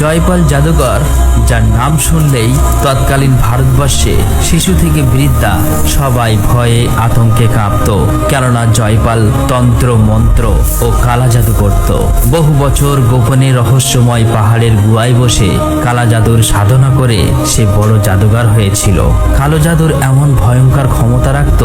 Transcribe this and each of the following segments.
জয়পাল জাদুকর। যার নাম শুনলেই তৎকালীন ভারতবর্ষে শিশু থেকে বৃদ্ধা সবাই ভয়ে আতঙ্কে কাঁপত। কেননা জয়পাল তন্ত্র, মন্ত্র ও কালা জাদু করত। বহু বছর গোপনে রহস্যময় পাহাড়ের গুয়ায় বসে কালা জাদুর সাধনা করে সে বড় জাদুগার হয়েছিল। কালো জাদুর এমন ভয়ঙ্কর ক্ষমতা রাখত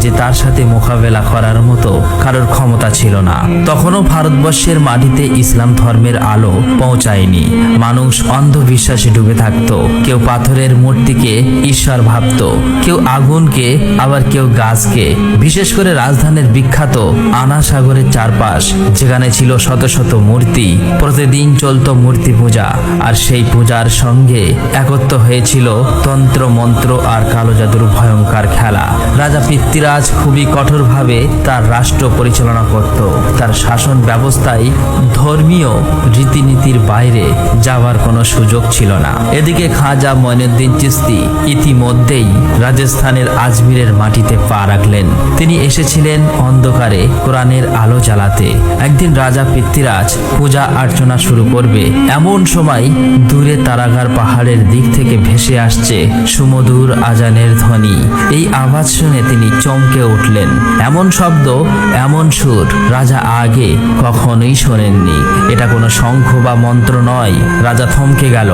যে তার সাথে মোকাবেলা করার মতো কারোর ক্ষমতা ছিল না। তখনও ভারতবর্ষের মাটিতে ইসলাম ধর্মের আলো পৌঁছায়নি। মানুষ অন্ধবিশ্বাসে ডুবে থাকত। কেউ পাথরের মূর্তিকে ঈশ্বর ভাবত। কেউ আগুনকে, আবার কেউ গাছকে। বিশেষ করে রাজধানীর বিখ্যাত আনা সাগরের চারপাশ, যেখানে ছিল শত শত মূর্তি। প্রতিদিন চলত মূর্তি পূজা, আর সেই পূজার সঙ্গে একত্র হয়েছিল তন্ত্র, মন্ত্র, আর কালো জাদুর ভয়ঙ্কর খেলা। রাজা পৃথ্বীরাজ খুবই কঠোরভাবে তার রাষ্ট্র পরিচালনা করত। তার শাসন ব্যবস্থায় ধর্মীয় রীতিনীতির বাইরে যাওয়ার কোনো সুযোগ ছিল না। এদিকে খাজা ময়নুদ্দিন চিস্তি ইতিমধ্যেই রাজস্থানের আজমিরের মাটিতে পা রাখলেন। তিনি এসেছিলেন অন্ধকারে কোরআনের আলো জ্বালাতে। একদিন রাজা পৃথ্বীরাজ পূজা অর্চনা শুরু করবে। এমন সময় দূরে তারাগার পাহাড়ের দিক থেকে ভেসে আসছে সুমধুর আজানের ধ্বনি। এই আওয়াজ শুনে তিনি চমকে উঠলেন। এমন শব্দ, এমন সুর রাজা আগে কখনোই শোনেননি। এটা কোনো শঙ্খ বা মন্ত্র নয়। রাজা থমকে গেল।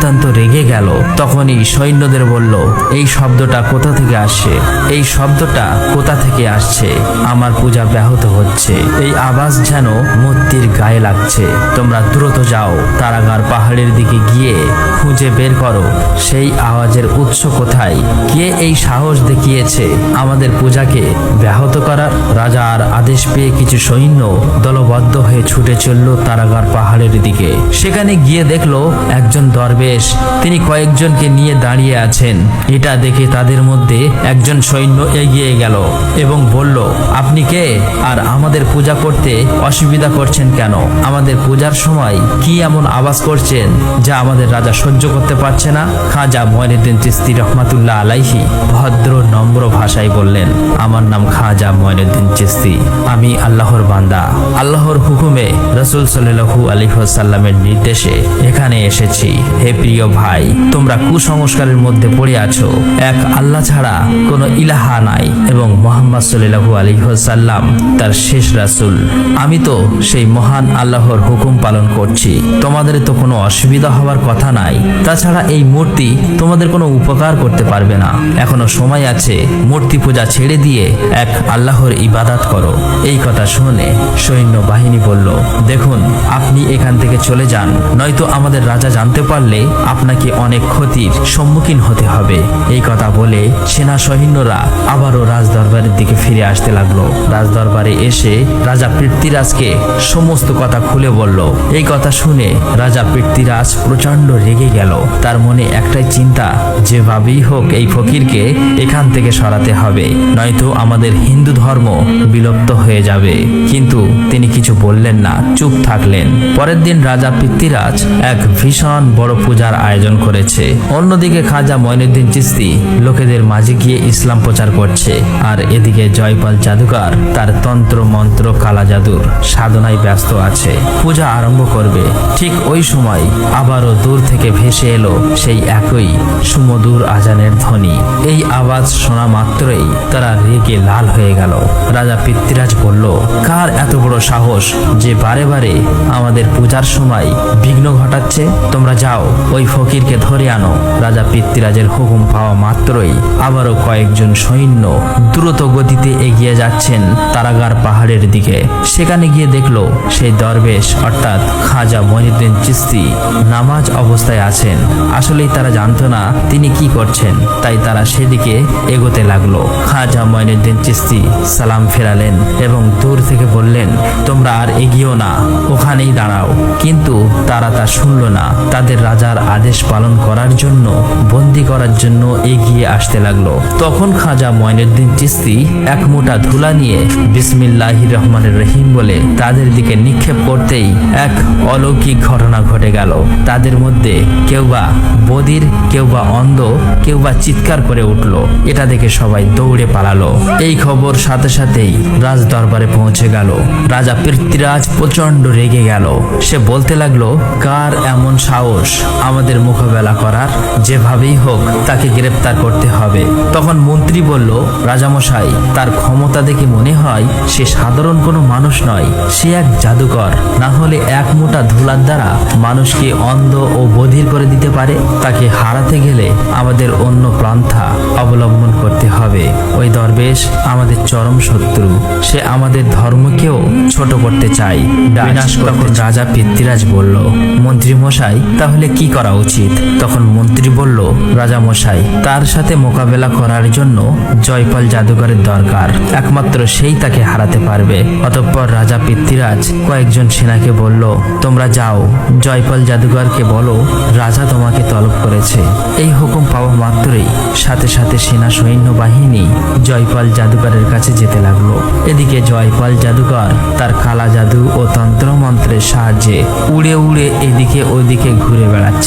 অত্যন্ত রেগে গেল। তখনই সৈন্যদের বলল, এই শব্দটা কোথা থেকে আসছে? এই শব্দটা কোথা থেকে আসছে? আমার পূজা ব্যাহত হচ্ছে। এই আওয়াজ যেন মূর্তির গায়ে লাগছে। তোমরা দ্রুত যাও, তারাগার পাহাড়ের দিকে গিয়ে খুঁজে বের করো। সেই আওয়াজের উৎস কোথায়? কে এই সাহস দেখিয়েছে? আমাদের পূজাকে ব্যাহত করার রাজার আদেশ পেয়ে কিছু সৈন্য দলবদ্ধ হয়ে ছুটে চলল তারাগার পাহাড়ের দিকে। সেখানে গিয়ে দেখল একজন দরবেশ তিনি কয়েকজনকে নিয়ে দাঁড়িয়ে আছেন। এটা দেখে তাদের মধ্যে একজন সৈন্য এগিয়ে গেল এবং বলল, আপনি কে? আর আমাদের পূজা করতে অসুবিধা করছেন কেন? আমাদের পূজার সময় কি এমন আওয়াজ করছেন যা আমাদের রাজা সহ্য করতে পারছে না? খাজা ময়নুদ্দিন চিস্তি রহমাতুল্লাহ আলাইহি ভদ্র, নম্র ভাষায় বললেন, আমার নাম খাজা ময়নুদ্দিন চিস্তি। আমি আল্লাহর বান্দা। আল্লাহর হুকুমে রসুল সাল্লাহু আলিহাসাল্লামের নির্দেশে এখানে এসেছি। হে প্রিয় ভাই, তোমরা কুসংস্কারের মধ্যে পড়ে আছো। এক আল্লাহ ছাড়া কোনো ইলাহা নাই এবং মোহাম্মদ সাল্লাহু আলিহাসাল্লাম তার শেষ রাসুল। আমি তো সেই মহান আল্লাহর হুকুম পালন করছি। তোমাদের তো কোনো অসুবিধা হওয়ার কথা নাই। তাছাড়া এই মূর্তি তোমাদের কোনো উপকার করতে পারবে না। এখনও সময় আছে, মূর্তি পূজা ছেড়ে দিয়ে এক আল্লাহর ইবাদাত করো। এই কথা শুনে সৈন্য বাহিনী বলল, দেখুন, আপনি এখান থেকে চলে যান, নয়তো আমাদের রাজা জানতে পারলে আপনাকে অনেক ক্ষতির সম্মুখীন হতে হবে। এই কথা বলে সেনা সৈন্যরা আবারও রাজদরবারের দিকে ফিরে আসতে লাগল। রাজদরবারে এসে রাজা পৃথ্বীরাজকে সমস্ত কথা খুলে বলল। এই কথা শুনে রাজা পৃথ্বীরাজ প্রচণ্ড রেগে গেল। তার মনে একটাই চিন্তা, যেভাবেই হোক এই ফকিরকে এখান থেকে সরাতে হবে, নয়তো আমাদের হিন্দু ধর্ম বিলুপ্ত হয়ে যাবে। কিন্তু তিনি কিছু বললেন না, চুপ থাকলেন। পরের দিন রাজা পৃথ্বীরাজ এক ভীষণ বড় পূজার আয়োজন করেছে। অন্যদিকে খাজা ময়নুদ্দিন চিস্তি লোকেদের মাঝে গিয়ে ইসলাম প্রচার করছে। আর এদিকে জয়পাল জাদুকর তার তন্ত্র মন্ত্র কালা জাদুর সাধনায় ব্যস্ত আছে। পূজা আরম্ভ করবে। ঠিক ওই সময় আবারও দূর থেকে ভেসে এলো সেই একই সুমধুর আজানের ধ্বনি। এই আওয়াজ শোনা মাত্রই তারা রেগে লাল হয়ে গেল। রাজা পৃথ্বীরাজ বলল, কার এত বড় সাহস যে বারে বারে আমাদের পূজার সময় বিঘ্ন ঘটাচ্ছে? তোমরা যাও ওই ফকিরকে ধরে আনো। রাজা পৃথ্বীরাজের হুকুম পাওয়া মাত্রই আবারও কয়েকজন সৈন্য দ্রুত গতিতে এগিয়ে যাচ্ছেন তারাগার পাহাড়ের দিকে। সেখানে গিয়ে দেখল সেই দরবেশ, অর্থাৎ খাজা মহিউদ্দিন চিস্তি নামাজ অবস্থায় আছেন। আসলেই তারা জানতো না তিনি কি করছেন, তাই তারা সেদিকে এগোতে লাগল। খাজা মঈনুদ্দিন চিস্তি সালাম ফেরালেন এবং দূর থেকে বললেন, তোমরা আর এগিয়েও না, ওখানেই দাঁড়াও। কিন্তু তারা তা শুনল না। তাদের রাজা আল্লাহর আদেশ পালন করার জন্য, বন্দি করার জন্য এগিয়ে আসতে লাগল। তখন খাজা ময়নুদ্দিন চিস্তি এক মোটা ধুলা নিয়ে বিসমিল্লাহ রহমানের রহিম বলে তাদের দিকে নিক্ষেপ করতেই এক অলৌকিক ঘটনা ঘটে গেল। তাদের মধ্যে কেউ বা বদির, কেউ বা অন্ধ, কেউ বা চিৎকার করে উঠল। এটা দেখে সবাই দৌড়ে পালালো। এই খবর সাথে সাথেই রাজ দরবারে পৌঁছে গেল। রাজা পৃথ্বীরাজ প্রচণ্ড রেগে গেল। সে বলতে লাগল, কার এমন সাহস? আমাদের মোকাবেলা করার যেভাবেই হোক তাকে গ্রেপ্তার করতে হবে। তখন মন্ত্রী বলল রাজামশাই তার ক্ষমতা দেখে মনে হয় সে সাধারণ কোনো মানুষ নয়। সে এক জাদুকর। না হলে এক মোটা ধুলার দ্বারা মানুষকে অন্ধ ও বধির করে দিতে পারে। তাকে হারাতে গেলে আমাদের অন্য প্রান্থা অবলম্বন করতে হবে। ওই দরবেশ আমাদের চরম শত্রু। সে আমাদের ধর্মকেও ছোট করতে চায়। বিনাশ তখন রাজা পৃথ্বীরাজ বলল মন্ত্রী মশাই তাহলে কি করা উচিত। তখন মন্ত্রী বলল রাজা মশাই তার সাথে মোকাবেলা করার জন্য জয়পাল জাদুঘরের দরকার। একমাত্র সেই তাকে হারাতে পারবে। অতঃপর রাজা পৃথ্বীরাজ কয়েকজন সেনাকে বলল, তোমরা যাও, জয়পাল জাদুঘরকে বলো, রাজা তোমাকে তলব করেছে। এই হুকুম পাওয়া মাত্রই সাথে সাথে সেনা সৈন্য বাহিনী জয়পাল জাদুঘরের কাছে যেতে লাগল। এদিকে জয়পাল জাদুকর তার কালা জাদু ও তন্ত্রমন্ত্রের সাহায্যে উড়ে উড়ে এদিকে ওদিকে ঘুরে বেড়াচ্ছে।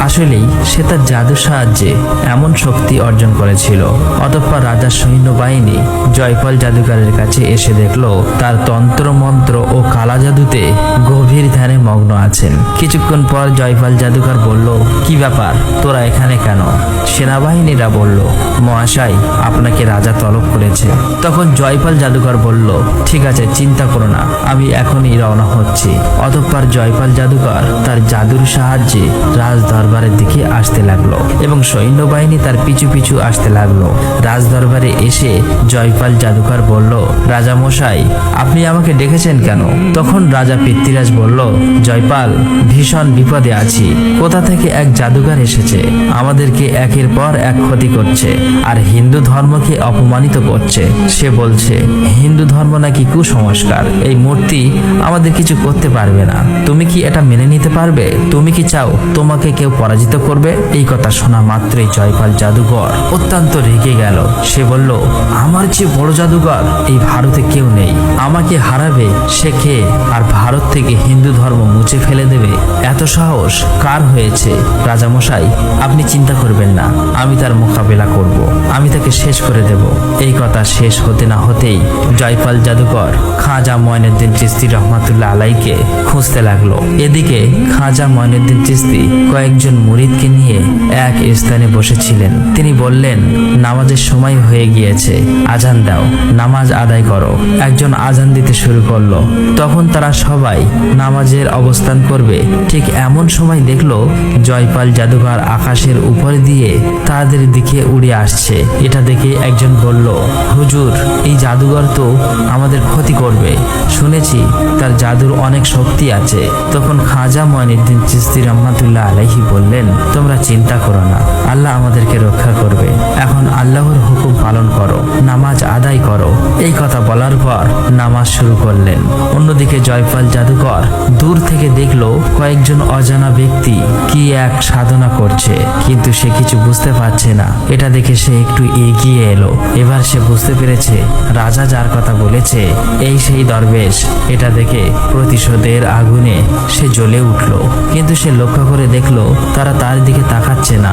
আসলেই সে তার জাদুর সাহায্যে এমন শক্তি অর্জন করেছিল। অতঃপর রাজার সৈন্যবাহিনী জয়পাল জাদুকরের কাছে এসে দেখল, তার তন্ত্রমন্ত্র ও কালা জাদুতে গভীর ধ্যানে মগ্ন আছেন। কিছুক্ষণ পর জয়পাল জাদুকর বলল, কি ব্যাপার? তোরা এখানে কেন? সেনাবাহিনীরা বলল, মহাশয়, আপনাকে রাজা তলব করেছে। তখন জয়পাল জাদুকর বলল, ঠিক আছে, চিন্তা করো না, আমি এখনই রওনা হচ্ছি। অতঃপর জয়পাল জাদুকর তার জাদুর সাহায্যে রাজ দরবারের দিকে আসতে লাগল এবং সৈন্যবাহিনী তার পিছু পিছু আসতে লাগল। রাজ দরবারে এসে জয়পাল জাদুকর বলল রাজা মশাই আপনি আমাকে ডেকেছেন কেন? তখন রাজা পৃথ্বীরাজ বলল, জয়পাল, ভীষণ বিপদে আছি। কোথা থেকে এক জাদুকর এসেছে? আমাদেরকে একের পর এক ক্ষতি করছে, আর হিন্দু ধর্মকে অপমানিত করছে। সে বলছে, হিন্দু ধর্ম নাকি কুসংস্কার? এই মূর্তি আমাদের কিছু করতে পারবে না। তুমি কি এটা মেনে নিতে পারবে? তুমি কি চাও তোমাকে কেউ পরাজিত করবে? এই কথা শোনা মাত্রই জয়পাল জাদুঘর অত্যন্ত রেগে গেল। সে বলল, আমার চেয়ে বড় জাদুঘর এই ভারতে কেউ নেই। আমাকে হারাবে সে কে? আর ভারত থেকে হিন্দু ধর্ম মুছে ফেলে দেবে? এত সাহস কার হয়েছে? রাজামশাই, আপনি চিন্তা করবেন না। আমি তার মোকাবেলা করব। আমি তাকে শেষ করে দেব। এই কথা শেষ হতে না হতেই জয়পাল জাদুকর খাজা ময়নুদ্দিন চিস্তি রহমাতুল্লাহ আলাইকে খুঁজতে লাগল। এদিকে খাজা ময়নুদ্দিন চিস্তি কয়েকজন মুরিদকে নিয়ে এক স্থানে বসেছিলেন। তিনি বললেন, নামাজের সময় হয়ে গিয়েছে, আজান দাও, নামাজ আদায় করো। একজন আজান দিতে শুরু করল। তখন তারা সবাই নামাজের অবস্থান করবে। ঠিক এমন সময় দেখল, জয়পাল জাদুঘর আকাশের উপর দিয়ে তাদের দিকে উড়ে আসছে। এটা দেখে একজন বলল, হুজুর, এই জাদুঘর তো আমাদের ক্ষতি করবে। শুনেছি, তার জাদুর অনেক শক্তি আছে। তখন খাজা ময়নুদ্দিন চিস্তি রহমাতুল্লাহ আলাইহি বললেন, তোমরা চিন্তা করো না, আল্লাহ আমাদেরকে রক্ষা করবে। এখন আল্লাহর হুকুম পালন করো, নামাজ আদায় করো। এই কথা বলার পর নামাজ শুরু করলেন। অন্যদিকে জয়পাল জাদুকর দূর থেকে দেখল কয়েকজন অজানা ব্যক্তি কি এক সাধনা করছে, কিন্তু সে কিছু বুঝতে পারছে না। এটা দেখে সে একটু এগিয়ে এলো। এবার সে বুঝতে পেরেছে, রাজা যার কথা বলেছে, এই সেই দরবেশ। এটা দেখে প্রতিশোধের আগুনে সে জ্বলে উঠল। কিন্তু সে লক্ষ্য করে দেখল তারা তার দিকে তাকাচ্ছে না।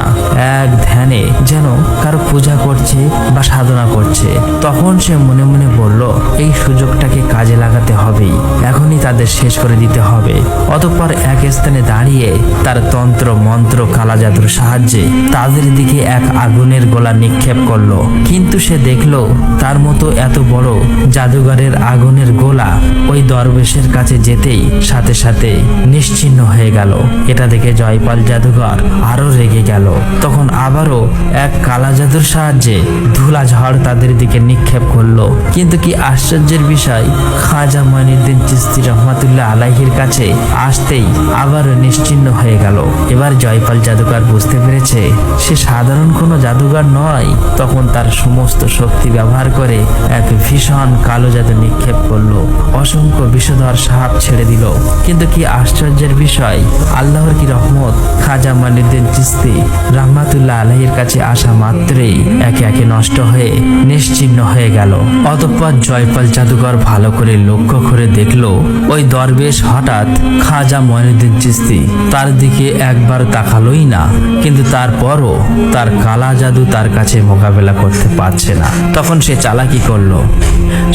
এক ধ্যানে যেন কারও পূজা করছে বা সাধনা করছে। তখন সে মনে মনে বলল, এই সুযোগটাকে কাজে লাগাতে হবেই। এখনই তাদের শেষ করে দিতে হবে। অতঃপর এক স্থানে দাঁড়িয়ে তার তন্ত্র মন্ত্র কালা জাদুর সাহায্যে তাদের দিকে এক আগুনের গোলা নিক্ষেপ করল। কিন্তু সে দেখল, তার মতো এত বড় জাদুঘরের আগুনের গোলা ওই দরবেশের কাছে যেতেই সাথে সাথে নিশ্চিহ্ন হয়ে গেল। এটা দেখে জয়পাল জাদুঘর আরও রেগে গেল। তখন আবারও এক কালা জাদুর সাহায্যে ধুলা ঝড় তাদের দিকে নিক্ষেপ করল। কিন্তু কি আশ্চর্যের বিষয়, খাজা মঈনুদ্দিন চিস্তি রহমাতুল্লাহ আলাইহির কাছে আসতেই আবারও নিশ্চিহ্ন হয়ে গেল। এবার জয়পাল জাদুকর বুঝতে পেরেছে, সে সাধারণ কোনো জাদুঘর নয়। তখন তার সমস্ত শক্তি ব্যবহার করে এক ভীষণ কালো জাদু নিক্ষেপ করল। অসংখ্য বিষধর সাপ ছেড়ে দিল। কিন্তু কি আশ্চর্যের বিষয়, আল্লাহর কি রহমত কেরামত খাজা মানিদ্দিন চিস্তি রাহমাতুল্লাহ আলহের কাছে আসা মাত্রই একে একে নষ্ট হয়ে নিশ্চিহ্ন হয়ে গেল। অতঃপর জয়পাল জাদুঘর ভালো করে লক্ষ্য করে দেখল, ওই দরবেশ হঠাৎ খাজা মঈনুদ্দিন চিস্তি তার দিকে একবার তাকালোই না, কিন্তু তারপরও তার কালা জাদু তার কাছে মোকাবেলা করতে পারছে না। তখন সে চালাকি করল।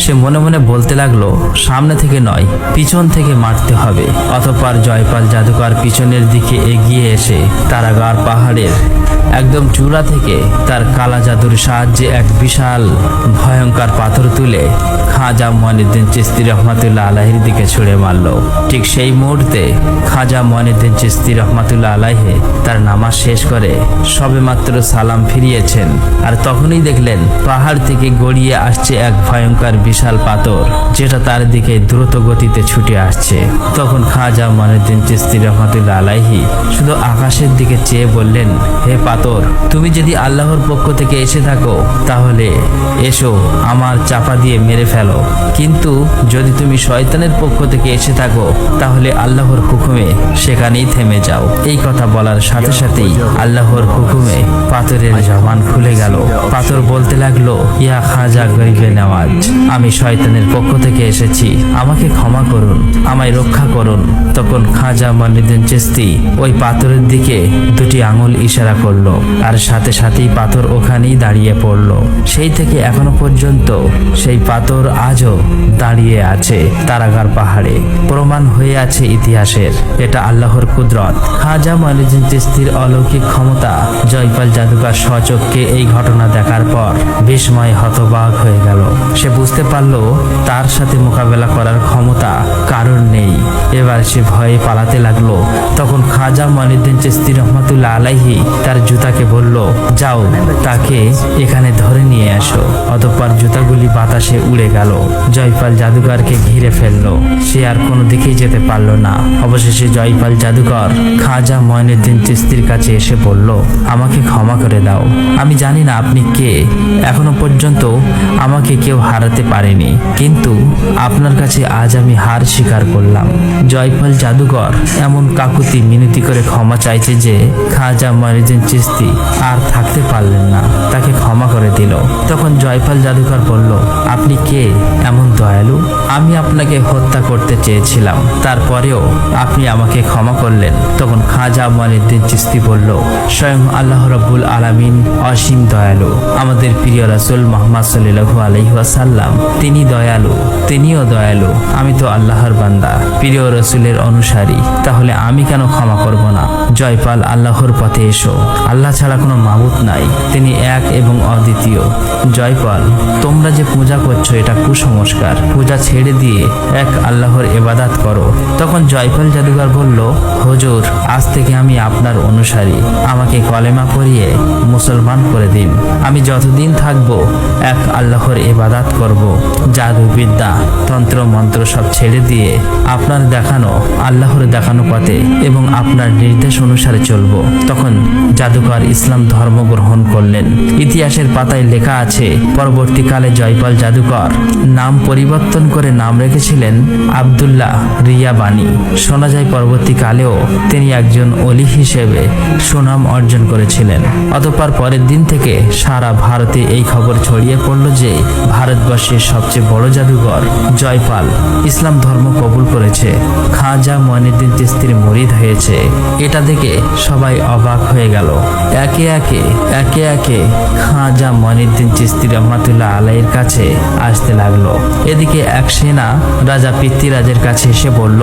সে মনে মনে বলতে লাগল, সামনে থেকে নয়, পিছন থেকে মারতে হবে। অতঃপর জয়পাল জাদুকর পিছনের দিকে এগিয়ে এসে তারাগার পাহাড়ের একদম চূড়া থেকে তার কালা জাদুর সাহায্যে এক বিশাল ভয়ঙ্কর পাথর তুলে খাজা মনিদ্দিন চিস্তি রহমাতুল্লাহ আলাহির দিকে ছুড়ে মারল। ঠিক সেই মুহূর্তে খাজা মনিদ্দিন চিস্তি রহমাতুল্লাহ আলাহে তার নামাজ শেষ করে সবেমাত্র সালাম ফিরিয়েছেন আর তখনই দেখলেন পাহাড় থেকে গড়িয়ে আসছে এক ভয়ঙ্কর বিশাল পাথর যেটা তার দিকে দ্রুত গতিতে ছুটে আসছে। তখন খাজা মনিদ্দিন চিস্তি রহমাতুল্লাহ আলাহি শুধু আকাশের দিকে চেয়ে বললেন, হে পাথর, তুমি যদি আল্লাহর পক্ষ থেকে এসে থাকো, তাহলে এসো, আমার চাপা দিয়ে মেরে ফেলো। কিন্তু যদি তুমি শয়তানের পক্ষ থেকে এসে থাকো, তাহলে আল্লাহর হুকুমে সেখানেই থেমে যাও। এই কথা বলার সাথে সাথেই আল্লাহর হুকুমে পাথরের জবান খুলে গেল। পাথর বলতে লাগল, ইয়া খাজা গরিবে নেওয়াজ, আমি শয়তানের পক্ষ থেকে এসেছি। আমাকে ক্ষমা করুন, আমায় রক্ষা করুন। তখন খাজা মনিদ্দিন চিস্তি ওই পাথরের দিকে দুটি আঙুল ইশারা করল, আর সাথে সাথেই পাথর ওখানেই দাঁড়িয়ে পড়ল। সেই থেকে এখনও পর্যন্ত সেই পাথর আজও দাঁড়িয়ে আছে তারাগার পাহাড়ে। প্রমাণ হয়ে আছে ইতিহাসের, এটা আল্লাহর কুদরত। খাজা মনিদ্দিন চিস্তির অলৌকিক ক্ষমতা জয়পাল জাদুকার সচককে এই ঘটনা দেখার পর বিস্ময় হতবাক হয়ে গেল। সে বুঝতে পারল তার সাথে মোকাবেলা করার ক্ষমতা কারণ নেই। এবার সে ভয়ে পালাতে লাগল, তখন খাজা মনিদ্দিন চিস্তি রহমতুল্লাহ আলাইহি তার জুতাকে বলল, যাও, তাকে এখানে ধরে নিয়ে আসো অতঃপর জুতাগুলি বাতাসে উড়ে গেল। জয়পাল জাদুকরকে ঘিরে ফেলল। সে আর কোনো দিকেই যেতে পারল না। অবশেষে জয়পাল জাদুকর খাজা ময়নুদ্দিন চিস্তির কাছে এসে বলল, আমাকে ক্ষমা করে দাও। আমি জানি না আপনি কে। এখনও পর্যন্ত আমাকে কেউ হারাতে পারেনি। কিন্তু আপনার কাছে আজ আমি হার স্বীকার করলাম। জয়পাল জাদুকর এমন কাকুতি মিনতি করে ক্ষমা চাইছে যে খাজা ময়নুদ্দিন চিস্তি আর থাকতে পারলেন না, তাকে ক্ষমা করে দিল। তখন জয়পাল জাদুকর বলল, আপনি কে? এমন দয়ালু? আমি আপনাকে হত্যা করতে চেয়েছিলাম। তারপরেও আপনি আমাকে ক্ষমা করলেন। তখন খাজা মনিদ্দিন চিস্তি বলল, স্বয়ং আল্লাহ রব্বুল আলামিন অসীম দয়ালু। আমাদের প্রিয় রাসুল মোহাম্মদ সাল্লু আলহিহাসাল্লাম তিনি দয়ালু, তিনিও দয়ালু। আমি তো আল্লাহর বান্দা। প্রিয় রসুলের অনুসারী, তাহলে আমি কেন ক্ষমা করব? না। জয়পাল আল্লাহর পথে এসো। আল্লাহ ছাড়া কোনো মাবুত নাই। তিনি এক এবং অদ্বিতীয়। জয়পাল, তোমরা যে পূজা করছ, এটা কুসংস্কার। পূজা ছেড়ে দিয়ে এক আল্লাহর এবাদাত করো। তখন জয়পাল জাদুঘর বলল, হুজুর, আজ থেকে আমি আপনার অনুসারী। আমাকে কলেমা পড়িয়ে মুসলমান করে দিন। আমি যতদিন থাকব, এক আল্লাহর এবাদাত করব। জাদু বিদ্যা তন্ত্র, মন্ত্র সব ছেড়ে দিয়ে আপনার দেখানো, আল্লাহর দেখানো পথে এবং আপনার নির্দেশ অনুসারে চলব। তখন জাদুকর ইসলাম ধর্ম গ্রহণ করলেন। ইতিহাসের পাতায় লেখা আছে, পরবর্তীকালে জয়পাল জাদুকর নাম পরিবর্তন করে নাম রেখেছিলেন আবদুল্লাহ রিয়া বাণী। শোনা যায় পরবর্তীকালেও তিনি একজন অলি হিসেবে সুনাম অর্জন করেছিলেন। অতঃপর পরের দিন থেকে সারা ভারতে এই খবর ছড়িয়ে পড়ল যে, ভারতবর্ষের সবচেয়ে বড় জাদুঘর জয়পাল ইসলাম ধর্ম কবুল করেছে। খাজা মনিদ্দিন চিস্তির মরিদ হয়েছে। এটা দেখে সবাই অবাক হয়ে গেল। একে একে একে একে খাজা মনিদ্দিন চিস্তি রহমাতুল্লাহ আলাইয়ের কাছে আসতে লাগল। এদিকে এক সেনা রাজা পিতৃরাজের কাছে এসে বলল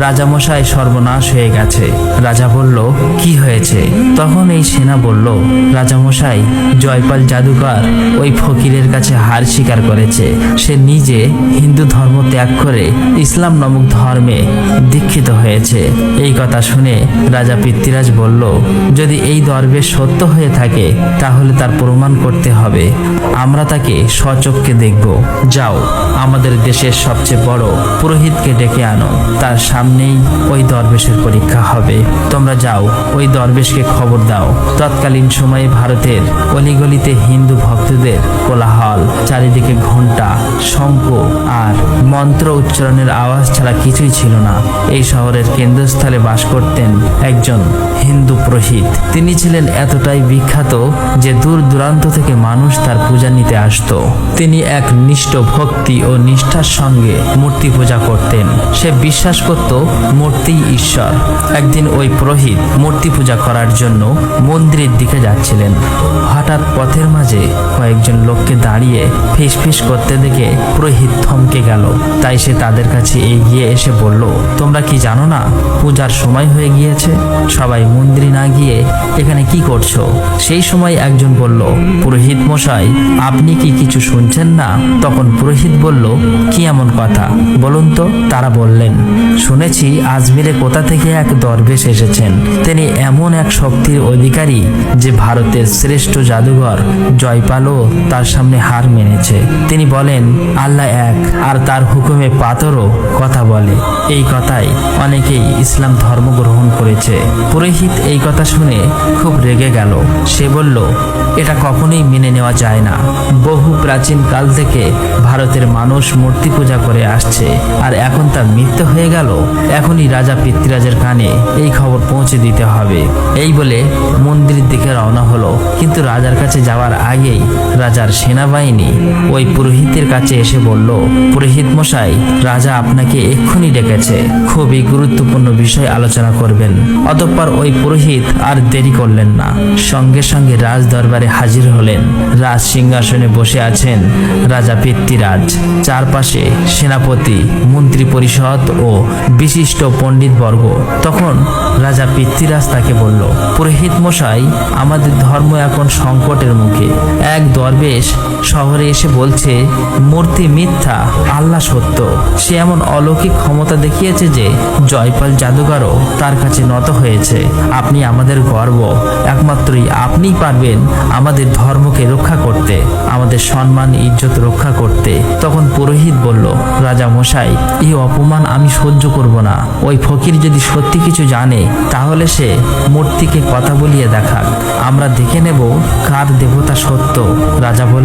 রাজামশাই সর্বনাশ হয়ে গেছে। রাজা বলল, কি হয়েছে? তখন এই সেনা বলল রাজামশাই জয়পাল জাদুকর ওই ফকিরের কাছে হার স্বীকার করেছে। সে নিজে হিন্দু ধর্ম ত্যাগ করে ইসলাম নামক ধর্মে দীক্ষিত হয়েছে। এই কথা শুনে রাজা পৃথ্বীরাজ বলল, যদি এই দরবেশ সত্য হয়ে থাকে, তাহলে তার প্রমাণ করতে হবে। আমরা তাকে সচককে দেখব। যাও, আমাদের দেশের সবচেয়ে বড় পুরোহিতকে ডেকে আনো। তার সামনেই ওই দরবেশের পরীক্ষা হবে। তোমরা যাও, ওই দরবেশকে খবর দাও। তৎকালীন সময়ে ভারতের অলিগলিতে হিন্দু ভক্তদের কোলাহল, চারিদিকে ঘণ্টা শঙ্খ আর মন্ত্র উচ্চারণের আওয়াজ ছাড়া কিছুই ছিল না। এই শহরের কেন্দ্রস্থলে বাস করতেন একজন হিন্দু পুরোহিত। তিনি ছিলেন এতটাই বিখ্যাত যে দূর দূরান্ত থেকে মানুষ তার পূজা নিতে আসতো। তিনি এক নিষ্ঠ ভক্তি ও নিষ্ঠার সঙ্গে মূর্তি পূজা করতেন। সে বিশ্বাস করত মূর্তি ঈশ্বর। একদিন ওই পুরোহিত মূর্তি পূজা করার জন্য মন্দিরের দিকে যাচ্ছিলেন। হঠাৎ পথের মাঝে কয়েকজন লোককে দাঁড়িয়ে ফিসফিস করতে দেখে পুরোহিত থমকে গেল। তাই সে তাদের কাছে এগিয়ে এসে বলল, তোমরা কি জানো না, পূজার সময় হয়ে গিয়েছে সবাই মন্দিরে না গিয়ে, এখানে কি করছ? সেই সময় একজন বলল, পুরোহিত মশাই, আপনি কি কিছু শুনছেন না? তখন পুরোহিত বলল, কি এমন কথা? বলুন তো, তারা বললেন, শুনেছি আজমিরে কোথা থেকে এক দরবেশ এসেছেন। তিনি এমন এক শক্তির অধিকারী যে ভারতের শ্রেষ্ঠ জাদুঘর জয়পালও তার সামনে হার মেনেছে। তিনি বলেন, আল্লাহ এক, আর তার হুকুমে পাথরও কথা বলে। এই কথাই অনেকেই ইসলাম ধর্ম গ্রহণ করেছে। পুরোহিত এই কথা শুনে খুব রেগে গেল। সে বলল, এটা কখনোই মেনে নেওয়া যায় না। বহু প্রাচীন কাল থেকে ভারতের মানুষ মূর্তি পূজা করে আসছে, আর এখন তা মৃত্যু হয়ে গেল। এখনই রাজা পৃথ্বীরাজের কানে এই খবর পৌঁছে দিতে হবে। এই বলে মন্দিরের দিকে রওনা হলো। কিন্তু রাজার কাছে যাওয়ার আগেই রাজার সেনাবাহিনী ওই পুরোহিতের কাছে এসে বলল, পুরোহিত মশাই, রাজা আপনাকে এক্ষুনি ডেকেছে। খুবই গুরুত্বপূর্ণ বিষয় আলোচনা করবেন। অতঃপর ওই পুরোহিত আর দেরি করলেন না। সঙ্গে সঙ্গে রাজ দরবারে হাজির হলেন। রাজ সিংহাসনে বসে আছেন রাজা পৃথ্বীরাজ চারপাশে সেনাপতি, মন্ত্রী পরিষদ ও বিশিষ্ট পণ্ডিত বর্গ তখন রাজা পৃথ্বীরাজ তাকে বলল, পুরোহিত মশাই, আমাদের ধর্ম এখন সংকটের মুখে। এক দরবেশ শহরে এসে বলছে, মূর্তি মিথ্যা, আল্লাহ সত্য। সে এমন অলৌকিক ক্ষমতা দেখিয়েছে যে জয়পাল জাদুঘরও তার কাছে নত হয়েছে। আপনি আমাদের গর্ব। একমাত্রই আপনিই পারবেন আমাদের ধর্মকে রক্ষা করতে, আমাদের সম্মান, ইজ্জত রক্ষা করতে। তখন পুরোহিত বলল, রাজা মশাই এই অপমান আমি সহ্য করব না। ওই ফকির যদি সত্যি কিছু জানে, তাহলে সে মূর্তিকে কথা বলিয়ে দেখাক। আমরা দেখে নেব কার দেবতা সত্য।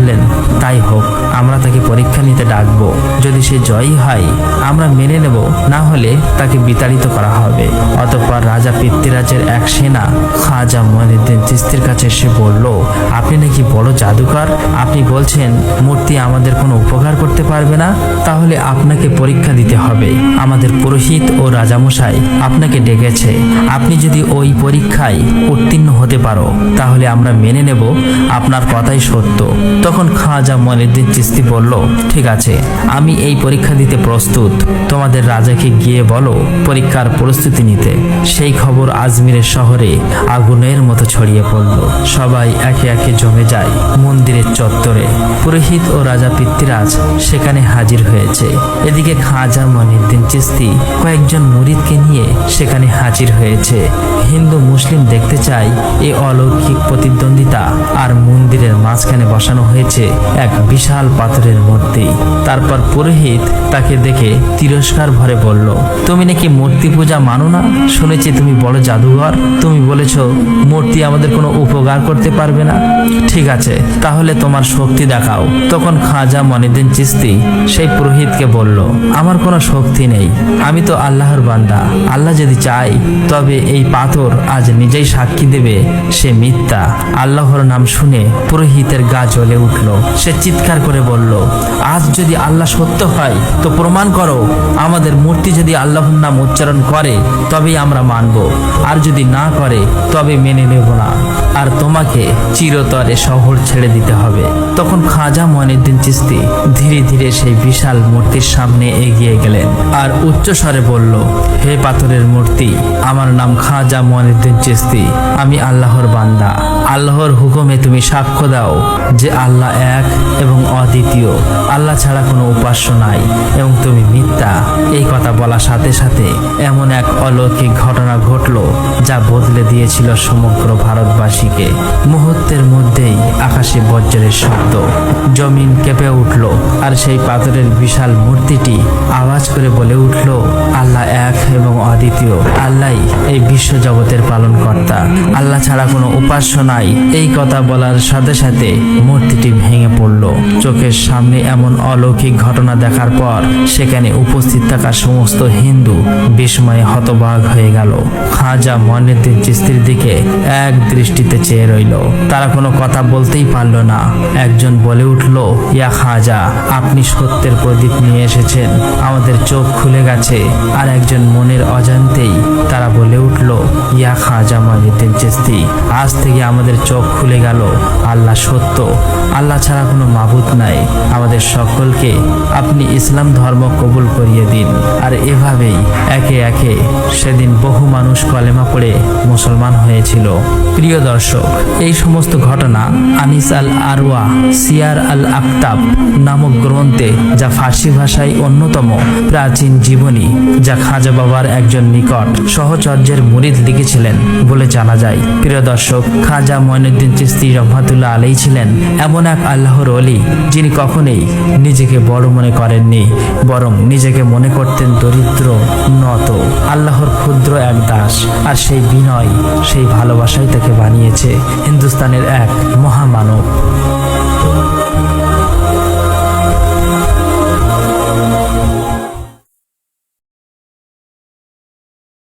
বললেন, তাই হোক, আমরা তাকে পরীক্ষা নিতে ডাকবো। যদি সে জয়ী হয়, আমরা মেনে নেব, না হলে তাকে বিতাড়িত করা হবে। অতঃপর রাজা পৃথ্বীরাজের এক সেনা খাজা মহিউদ্দিন চিস্তির কাছে এসে বলল, আপনি নাকি বড় জাদুকর? আপনি বলছেন, মূর্তি আমাদের কোনো উপকার করতে পারবে না? তাহলে আপনাকে পরীক্ষা দিতে হবে। আমাদের পুরোহিত ও রাজামশাই আপনাকে ডেকেছে। আপনি যদি ওই পরীক্ষায় উত্তীর্ণ হতে পারো, তাহলে আমরা মেনে নেব। আপনার কথাই সত্য। তখন খাজা মনিউদ্দিন চিস্তি বলল ঠিক আছে, আমি এই পরীক্ষা দিতে প্রস্তুত। তোমাদের রাজাকে গিয়ে বলো পরীক্ষার প্রস্তুতি নিতে। সেই খবর আজমিরের শহরে আগুনের মতো ছড়িয়ে পড়ল। সবাই একে একে জমে যায় মন্দিরের চত্বরে। পুরোহিত ও রাজা পিতৃরাজ সেখানে হাজির হয়েছে। এদিকে খাজা মনিউদ্দিন চিস্তি কয়েকজন মুরিদকে নিয়ে সেখানে হাজির হয়েছে। হিন্দু, মুসলিম দেখতে চাই এই অলৌকিক প্রতিদ্বন্দ্বিতা আর মন্দিরের মাঝখানে বসানো হয়েছে এক বিশাল পাথরের মূর্তি। তারপর পুরোহিত তাকে দেখে তিরস্কার ভরে বলল, তুমি নাকি মূর্তি পূজা মানো না? শুনেছি তুমি বড় জাদুঘর। তুমি বলেছ, মূর্তি আমাদের কোনো উপকার করতে পারবে না। ঠিক আছে, তাহলে তোমার শক্তি দেখাও। তখন খাজা মনিদ্দিন চিস্তি সেই পুরোহিতকে বলল, আমার কোনো শক্তি নেই। আমি তো আল্লাহর বান্দা। আল্লাহ যদি চাই তবে এই পাথর আজ নিজেই সাক্ষী দেবে, সে মিথ্যা। আল্লাহর নাম শুনে পুরোহিতের গা জ্বলে উঠল। সে চিৎকার করে বলল, আজ যদি আল্লাহ সত্য হয়, তো প্রমাণ করো, আমাদের মূর্তি যদি আল্লাহর নাম উচ্চারণ করে, তবেই আমরা মানব। আর যদি না করে, তবে মেনে নেব না। আর তোমাকে চিরতরে শহর ছেড়ে দিতে হবে। তখন খাজা মনিউদ্দিন চিস্তি ধীরে ধীরে সেই বিশাল মূর্তির সামনে এগিয়ে গেলেন আর উচ্চ স্বরে বলল, হে পাথরের মূর্তি, আমার নাম খাজা মনিউদ্দিন চিস্তি আমি আল্লাহর বান্দা। আল্লাহর হুকুমে তুমি সাক্ষ্য দাও যে আল্লাহ এক এবং অদ্বিতীয়। আল্লাহ ছাড়া কোনো উপাস্য নাই এবং তুমি মিথ্যা। এই কথা বলার সাথে সাথে এমন এক অলৌকিক ঘটনা ঘটলো যা বদলে দিয়েছিল সমগ্র ভারতবাসীকে। মুহূর্তের মধ্যেই আকাশে বজ্রের শব্দ। জমিন কেঁপে উঠল আর সেই পাথরের বিশাল মূর্তিটি আওয়াজ করে বলে উঠল, আল্লাহ এক এবং অদ্বিতীয়। আল্লাহ এই বিশ্ব জগতের পালনকর্তা। আল্লাহ ছাড়া কোনো উপাস্য নাই চাই এই কথা বলার সাথে সাথে মূর্তিটি ভেঙে পড়ল। চোখের সামনে এমন অলৌকিক ঘটনা দেখার পর সেখানে উপস্থিত থাকা সমস্ত হিন্দু বিস্ময়ে হতবাক হয়ে গেল। খাজা মনিউদ্দিন চিস্তির দিকে এক দৃষ্টিতে চেয়ে রইল। তারা কোনো কথা বলতেই পারল না। একজন বলে উঠল, ইয়া খাজা, আপনি সত্যের প্রদীপ নিয়ে এসেছেন। আমাদের চোখ খুলে গেছে। আর একজন মনের অজান্তেই তারা বলে উঠল, ইয়া খাজা মনিউদ্দিন চিস্তি আজ থেকে আমাদের চোখ খুলে গেল। আল্লাহ সত্য। আল্লাহ ছাড়া কোনো মাবুদ নাই। আমাদের সকলকে আপনি ইসলাম ধর্ম কবুল করিয়ে দিন। আর এভাবেই একে একে সেদিন বহু মানুষ কলেমা পড়ে মুসলমান হয়েছিল। প্রিয় দর্শক, এই সমস্ত ঘটনা আনিস আল আরওয়া, সিয়ার আল আক্তাব নামক গ্রন্থে যা ফার্সি ভাষায় অন্যতম প্রাচীন জীবনী যা খাজা বাবার একজন নিকট সহচর্যের মুরিদ লিখেছিলেন বলে জানা যায়। প্রিয় দর্শক, খাজা মঈনুদ্দিন চিস্তি রহমাতুল্লাহ আলাই ছিলেন এমন এক আল্লাহর অলি যিনি কখনোই নিজেকে বড় মনে করেননি, বরং নিজেকে মনে করতেন দরিদ্র, নত, আল্লাহর ক্ষুদ্র এক দাস। আর সেই বিনয়, সেই ভালোবাসাই তাকে বানিয়েছে হিন্দুস্তানের এক মহামানব।